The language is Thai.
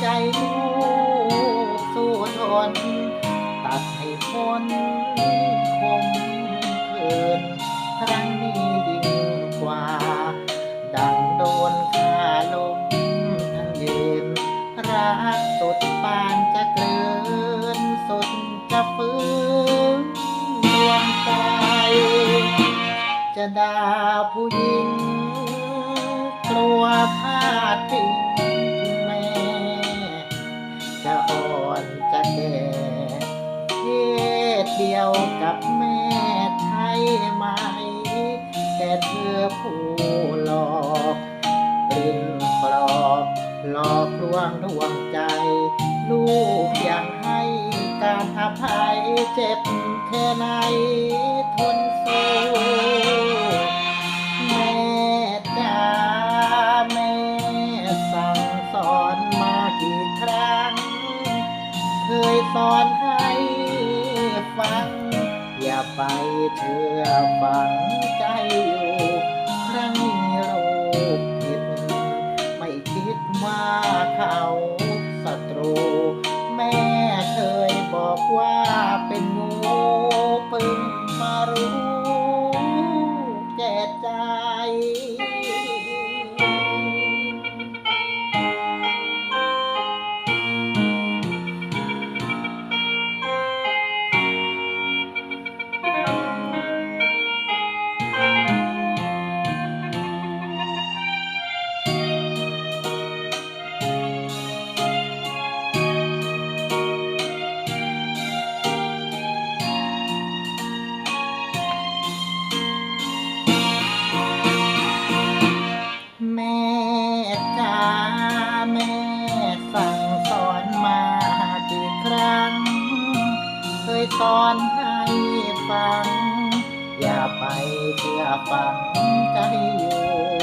ใจลูกสู้ทน ตัดให้พ้นคมเกินครั้งนี้ยิ่งกว่า ดังโดนขาลมทั้งยืน รักสุดปานจะเกลืนสุดจะฟื้นดวงใจ จะด่าผู้หญิงกลัวพลาดทิ้ง แต่เธอผู้หลอกกลิ่นปลอกหลอกลวงดวงใจ ลูกยังให้การอภัยเจ็บแค่ไหนทนสู้แม่จ๋าแม่สั่งสอนมากี่ครั้ง เคยสอนให้ฟัง อย่าไปเชื่อฟัง มารู้ สอนให้ฟัง อย่าไปเชื่อฟังใจอยู่